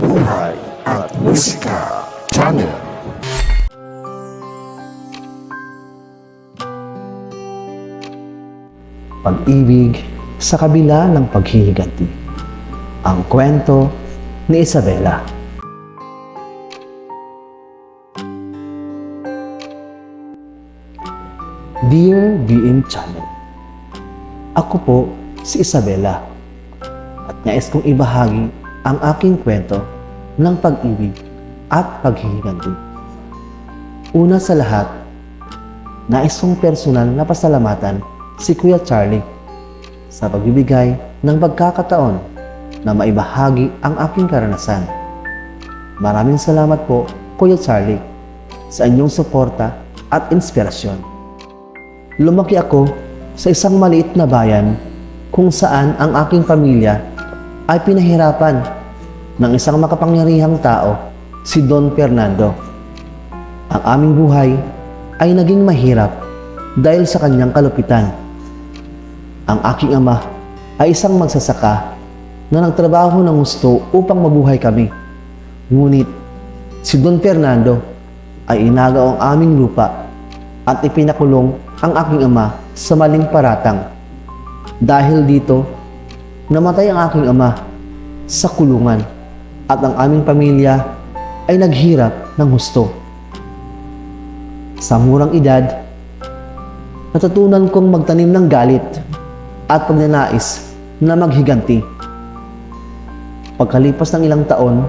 Buhay at Musika Channel. Pag-ibig sa kabila ng paghihiganti. Ang kwento ni Isabela. Dear BM Channel, Ako po si Isabela at nais kong ibahagi ang aking kwento ng pag-ibig at paghihiganti. Una sa lahat, nais kong personal na pasalamatan si Kuya Charlie sa pagbibigay ng pagkakataon na maibahagi ang aking karanasan. Maraming salamat po, Kuya Charlie, sa inyong suporta at inspirasyon. Lumaki ako sa isang maliit na bayan kung saan ang aking pamilya ay pinahirapan ng isang makapangyarihang tao, si Don Fernando. Ang aming buhay ay naging mahirap dahil sa kanyang kalupitan. Ang aking ama ay isang magsasaka na nagtrabaho ng gusto upang mabuhay kami. Ngunit si Don Fernando ay inagaw ang aming lupa at ipinakulong ang aking ama sa maling paratang. Dahil dito, namatay ang aking ama sa kulungan at ang aming pamilya ay naghirap ng husto. Sa murang edad, natutunan kong magtanim ng galit at pagnanais na maghiganti. Pagkalipas ng ilang taon,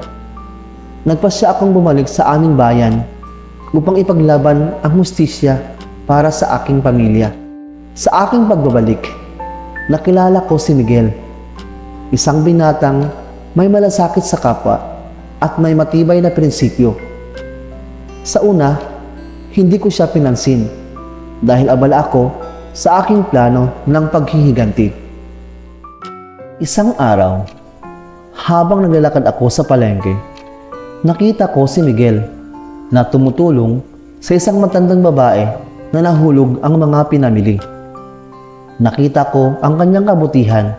nagpasya akong bumalik sa aming bayan upang ipaglaban ang hustisya para sa aking pamilya. Sa aking pagbabalik, nakilala ko si Miguel, isang binatang may malasakit sa kapwa at may matibay na prinsipyo. Sa una, hindi ko siya pinansin dahil abala ako sa aking plano ng paghihiganti. Isang araw, habang naglalakad ako sa palengke, nakita ko si Miguel na tumutulong sa isang matandang babae na nahulog ang mga pinamili. Nakita ko ang kanyang kabutihan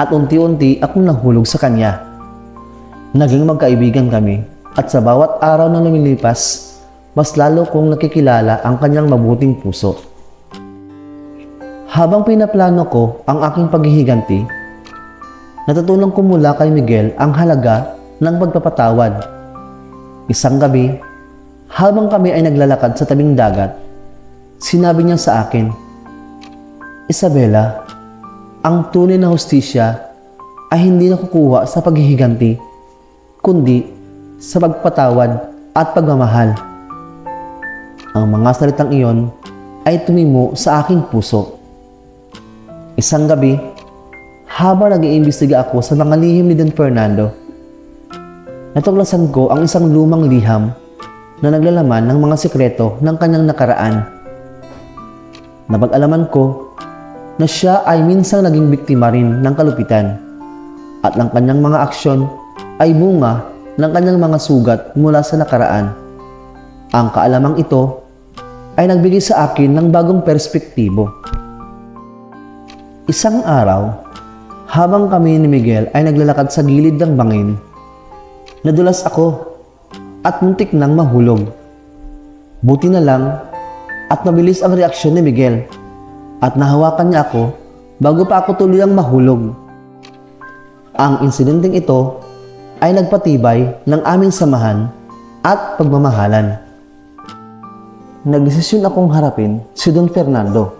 at unti-unti akong nahulog sa kanya. Naging magkaibigan kami at sa bawat araw na lumilipas, mas lalo kong nakikilala ang kanyang mabuting puso. Habang pinaplano ko ang aking paghihiganti, natutunan ko mula kay Miguel ang halaga ng pagpapatawad. Isang gabi, habang kami ay naglalakad sa tabing dagat, sinabi niya sa akin, Isabela, ang tunay na hustisya ay hindi nakukuha sa paghihiganti, kundi sa pagpatawad at pagmamahal. Ang mga salitang iyon ay tumimo sa aking puso. Isang gabi, habang nag-iimbestiga ako sa mga lihim ni Don Fernando, natuklasan ko ang isang lumang liham na naglalaman ng mga sikreto ng kanyang nakaraan. Napag-alaman ko na siya ay minsang naging biktima rin ng kalupitan at ang kanyang mga aksyon ay bunga ng kanyang mga sugat mula sa nakaraan. Ang kaalamang ito ay nagbigay sa akin ng bagong perspektibo. Isang araw, habang kami ni Miguel ay naglalakad sa gilid ng bangin, nadulas ako at muntik nang mahulog. Buti na lang at mabilis ang reaksyon ni Miguel at nahawakan niya ako bago pa ako tuluyang mahulog. Ang insidenteng ito ay nagpatibay ng aming samahan at pagmamahalan. Nagdesisyon akong harapin si Don Fernando,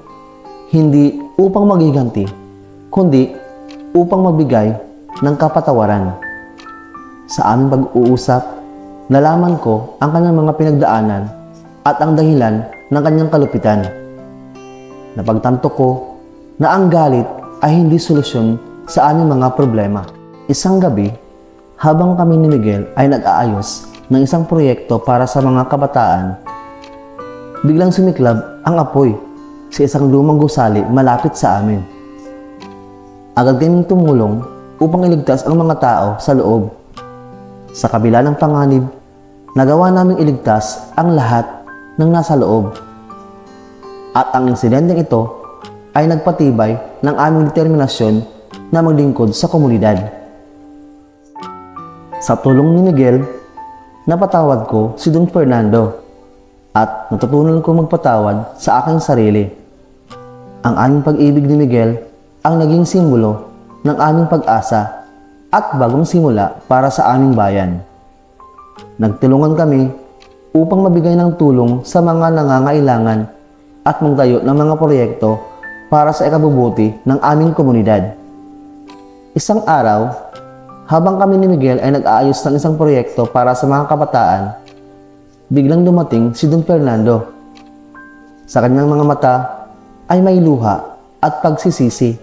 hindi upang magiganti, kundi upang magbigay ng kapatawaran. Sa aming pag-uusap, nalaman ko ang kanyang mga pinagdaanan at ang dahilan ng kanyang kalupitan. Napagtanto ko na ang galit ay hindi solusyon sa aming mga problema. Isang gabi, habang kami ni Miguel ay nag-aayos ng isang proyekto para sa mga kabataan, biglang sumiklab ang apoy sa isang lumang gusali malapit sa amin. Agad kaming tumulong upang iligtas ang mga tao sa loob. Sa kabila ng panganib, nagawa naming iligtas ang lahat ng nasa loob. At ang insidenteng ito ay nagpatibay ng aming determinasyon na maglingkod sa komunidad. Sa tulong ni Miguel, napatawad ko si Don Fernando at natutunan ko magpatawad sa aking sarili. Ang aming pag-ibig ni Miguel ang naging simbolo ng aming pag-asa at bagong simula para sa aming bayan. Nagtulungan kami upang mabigay ng tulong sa mga nangangailangan at magtayo ng mga proyekto para sa ikabubuti ng aming komunidad. Isang araw, habang kami ni Miguel ay nag-aayos ng isang proyekto para sa mga kabataan, biglang dumating si Don Fernando. Sa kanyang mga mata ay may luha at pagsisisi.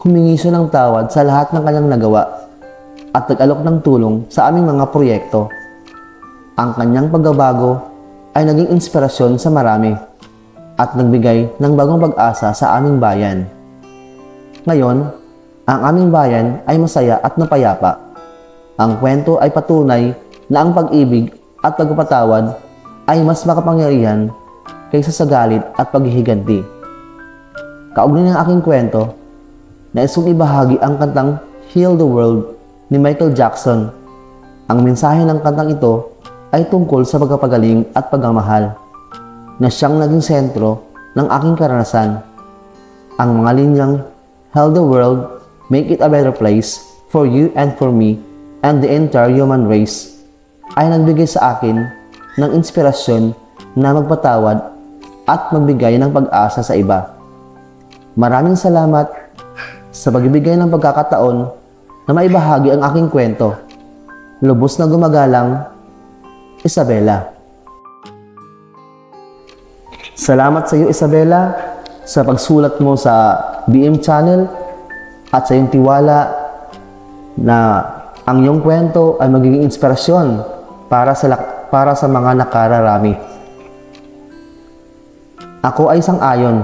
Humingi siya ng tawad sa lahat ng kanyang nagawa at nag-alok ng tulong sa aming mga proyekto. Ang kanyang pagbabago ay naging inspirasyon sa marami at nagbigay ng bagong pag-asa sa aming bayan. Ngayon, ang aming bayan ay masaya at napayapa. Ang kwento ay patunay na ang pag-ibig at pagpapatawad ay mas makapangyarihan kaysa sa galit at paghihiganti. Kaugnay ng aking kwento, nais kong ibahagi ang kantang Heal the World ni Michael Jackson. Ang mensahe ng kantang ito ay tungkol sa pagpapagaling at pagmamahal na siyang naging sentro ng aking karanasan. Ang mga linyang Heal the World, Make it a better place for you and for me and the entire human race ay nagbigay sa akin ng inspirasyon na magpatawad at magbigay ng pag-asa sa iba. Maraming salamat sa pagbibigay ng pagkakataon na maibahagi ang aking kwento. Lubos na gumagalang, Isabela. Salamat sa iyo, Isabela, sa pagsulat mo sa BM Channel at sa iyong tiwala na ang iyong kwento ay magiging inspirasyon para sa, para sa mga nakararami. Ako ay sang-ayon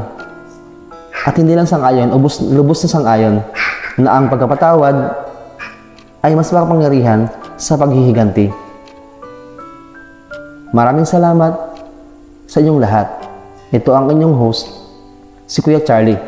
at hindi lang sang-ayon, ubos, lubos na sang-ayon na ang pagkapatawad ay mas makapangyarihan sa paghihiganti. Maraming salamat sa inyong lahat. Ito ang inyong host, si Kuya Charlie.